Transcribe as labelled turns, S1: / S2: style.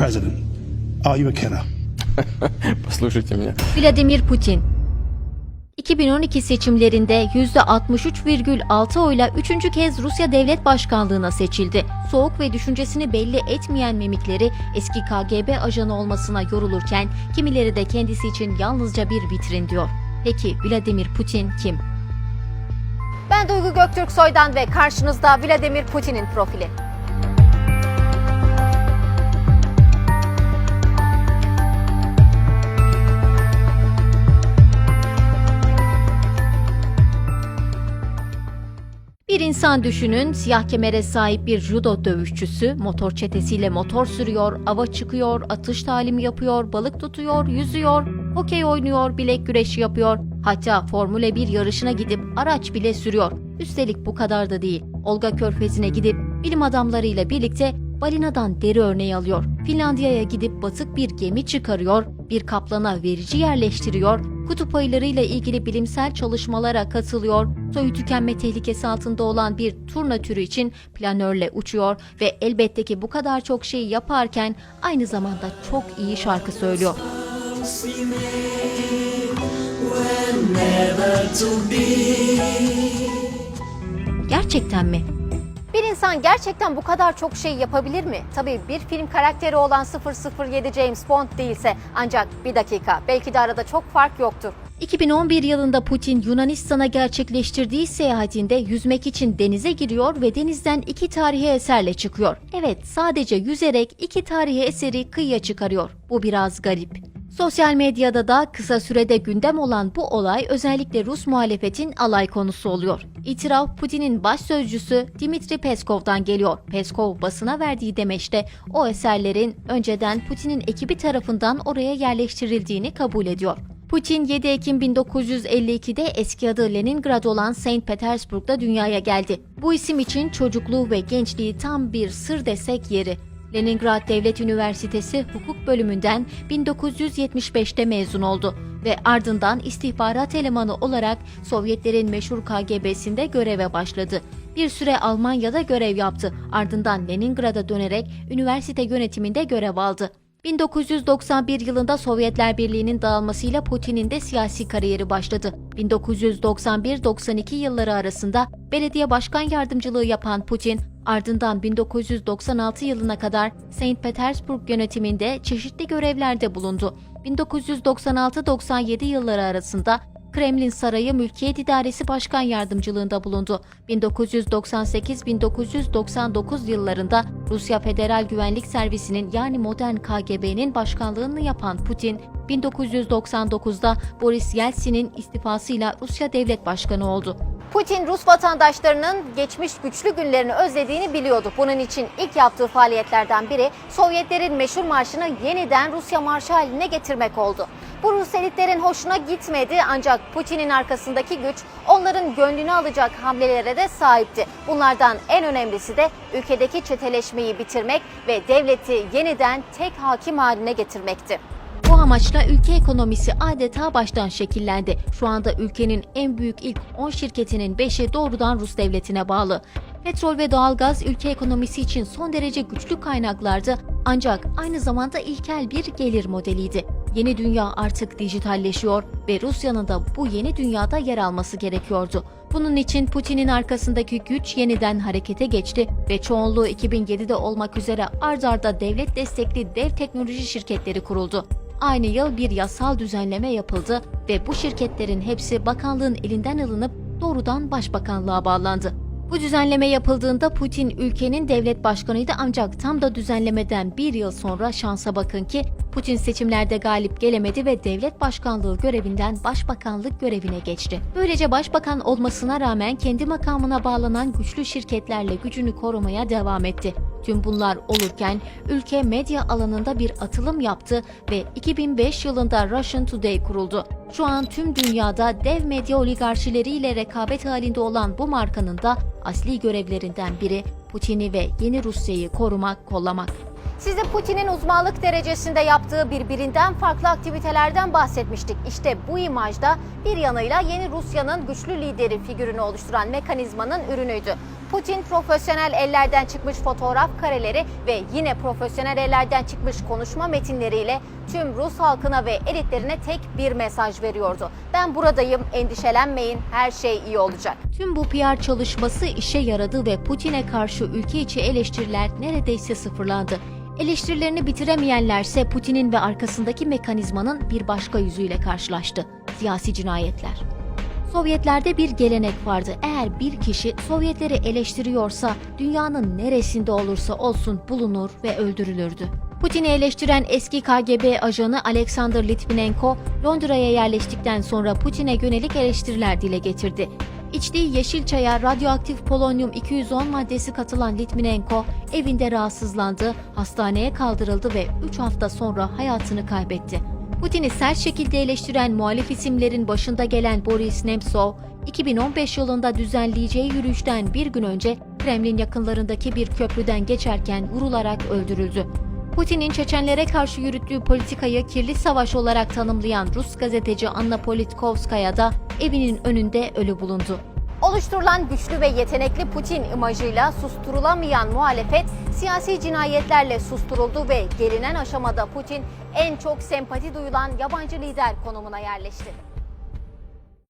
S1: president, are you a killer?
S2: Послушайте меня.
S3: Vladimir Putin 2012 seçimlerinde %63,6 oyla üçüncü kez Rusya devlet başkanlığına seçildi. Soğuk ve düşüncesini belli etmeyen mimikleri eski KGB ajanı olmasına yorulurken kimileri de kendisi için yalnızca bir vitrin diyor. Peki Vladimir Putin kim? Ben Duygu Göktürk Soy'dan ve karşınızda Vladimir Putin'in profili. Bir insan düşünün, siyah kemere sahip bir judo dövüşçüsü, motor çetesiyle motor sürüyor, ava çıkıyor, atış talimi yapıyor, balık tutuyor, yüzüyor, hokey oynuyor, bilek güreşi yapıyor. Hatta Formula 1 yarışına gidip araç bile sürüyor. Üstelik bu kadar da değil. Olga Körfezi'ne gidip bilim adamlarıyla birlikte balinadan deri örneği alıyor. Finlandiya'ya gidip batık bir gemi çıkarıyor, bir kaplana verici yerleştiriyor, kutup ayılarıyla ilgili bilimsel çalışmalara katılıyor, soyu tükenme tehlikesi altında olan bir turna türü için planörle uçuyor ve elbette ki bu kadar çok şeyi yaparken aynı zamanda çok iyi şarkı söylüyor. Gerçekten mi? İnsan gerçekten bu kadar çok şey yapabilir mi? Tabii bir film karakteri olan 007 James Bond değilse ancak bir dakika belki de arada çok fark yoktur. 2011 yılında Putin Yunanistan'a gerçekleştirdiği seyahatinde yüzmek için denize giriyor ve denizden iki tarihi eserle çıkıyor. Evet sadece yüzerek iki tarihi eseri kıyıya çıkarıyor. Bu biraz garip. Sosyal medyada da kısa sürede gündem olan bu olay özellikle Rus muhalefetin alay konusu oluyor. İtiraf Putin'in baş sözcüsü Dimitri Peskov'dan geliyor. Peskov basına verdiği demeçte o eserlerin önceden Putin'in ekibi tarafından oraya yerleştirildiğini kabul ediyor. Putin 7 Ekim 1952'de eski adı Leningrad olan St. Petersburg'da dünyaya geldi. Bu isim için çocukluğu ve gençliği tam bir sır desek yeri. Leningrad Devlet Üniversitesi Hukuk Bölümünden 1975'te mezun oldu ve ardından istihbarat elemanı olarak Sovyetlerin meşhur KGB'sinde göreve başladı. Bir süre Almanya'da görev yaptı. Ardından Leningrad'a dönerek üniversite yönetiminde görev aldı. 1991 yılında Sovyetler Birliği'nin dağılmasıyla Putin'in de siyasi kariyeri başladı. 1991-92 yılları arasında belediye başkan yardımcılığı yapan Putin, ardından 1996 yılına kadar St. Petersburg yönetiminde çeşitli görevlerde bulundu. 1996-97 yılları arasında Kremlin Sarayı Mülkiyet İdaresi Başkan Yardımcılığında bulundu. 1998-1999 yıllarında Rusya Federal Güvenlik Servisi'nin yani modern KGB'nin başkanlığını yapan Putin, 1999'da Boris Yeltsin'in istifasıyla Rusya Devlet Başkanı oldu. Putin Rus vatandaşlarının geçmiş güçlü günlerini özlediğini biliyordu. Bunun için ilk yaptığı faaliyetlerden biri Sovyetlerin meşhur marşını yeniden Rusya marşı haline getirmek oldu. Bu Rus elitlerin hoşuna gitmedi ancak Putin'in arkasındaki güç onların gönlünü alacak hamlelere de sahipti. Bunlardan en önemlisi de ülkedeki çeteleşmeyi bitirmek ve devleti yeniden tek hakim haline getirmekti. Bu amaçla ülke ekonomisi adeta baştan şekillendi. Şu anda ülkenin en büyük ilk 10 şirketinin 5'i doğrudan Rus devletine bağlı. Petrol ve doğalgaz ülke ekonomisi için son derece güçlü kaynaklardı ancak aynı zamanda ilkel bir gelir modeliydi. Yeni dünya artık dijitalleşiyor ve Rusya'nın da bu yeni dünyada yer alması gerekiyordu. Bunun için Putin'in arkasındaki güç yeniden harekete geçti ve çoğunluğu 2007'de olmak üzere ard arda devlet destekli dev teknoloji şirketleri kuruldu. Aynı yıl bir yasal düzenleme yapıldı ve bu şirketlerin hepsi bakanlığın elinden alınıp doğrudan başbakanlığa bağlandı. Bu düzenleme yapıldığında Putin ülkenin devlet başkanıydı ancak tam da düzenlemeden bir yıl sonra şansa bakın ki Putin seçimlerde galip gelemedi ve devlet başkanlığı görevinden başbakanlık görevine geçti. Böylece başbakan olmasına rağmen kendi makamına bağlanan güçlü şirketlerle gücünü korumaya devam etti. Tüm bunlar olurken ülke medya alanında bir atılım yaptı ve 2005 yılında Russian Today kuruldu. Şu an tüm dünyada dev medya oligarşileriyle rekabet halinde olan bu markanın da asli görevlerinden biri Putin'i ve yeni Rusya'yı korumak, kollamak.
S4: Size Putin'in uzmanlık derecesinde yaptığı birbirinden farklı aktivitelerden bahsetmiştik. İşte bu imajda bir yanıyla yeni Rusya'nın güçlü lideri figürünü oluşturan mekanizmanın ürünüydü. Putin profesyonel ellerden çıkmış fotoğraf kareleri ve yine profesyonel ellerden çıkmış konuşma metinleriyle tüm Rus halkına ve elitlerine tek bir veriyordu. Ben buradayım, endişelenmeyin, her şey iyi olacak.
S3: Tüm bu PR çalışması işe yaradı ve Putin'e karşı ülke içi eleştiriler neredeyse sıfırlandı. Eleştirilerini bitiremeyenlerse Putin'in ve arkasındaki mekanizmanın bir başka yüzüyle karşılaştı. Siyasi cinayetler. Sovyetlerde bir gelenek vardı. Eğer bir kişi Sovyetleri eleştiriyorsa dünyanın neresinde olursa olsun bulunur ve öldürülürdü. Putin'i eleştiren eski KGB ajanı Alexander Litvinenko, Londra'ya yerleştikten sonra Putin'e yönelik eleştiriler dile getirdi. İçtiği yeşil çaya radyoaktif polonyum 210 maddesi katılan Litvinenko evinde rahatsızlandı, hastaneye kaldırıldı ve 3 hafta sonra hayatını kaybetti. Putin'i sert şekilde eleştiren muhalif isimlerin başında gelen Boris Nemtsov, 2015 yılında düzenleyeceği yürüyüşten bir gün önce Kremlin yakınlarındaki bir köprüden geçerken vurularak öldürüldü. Putin'in Çeçenlere karşı yürüttüğü politikayı kirli savaş olarak tanımlayan Rus gazeteci Anna Politkovskaya da evinin önünde ölü bulundu.
S4: Oluşturulan güçlü ve yetenekli Putin imajıyla susturulamayan muhalefet siyasi cinayetlerle susturuldu ve gelinen aşamada Putin en çok sempati duyulan yabancı lider konumuna yerleşti.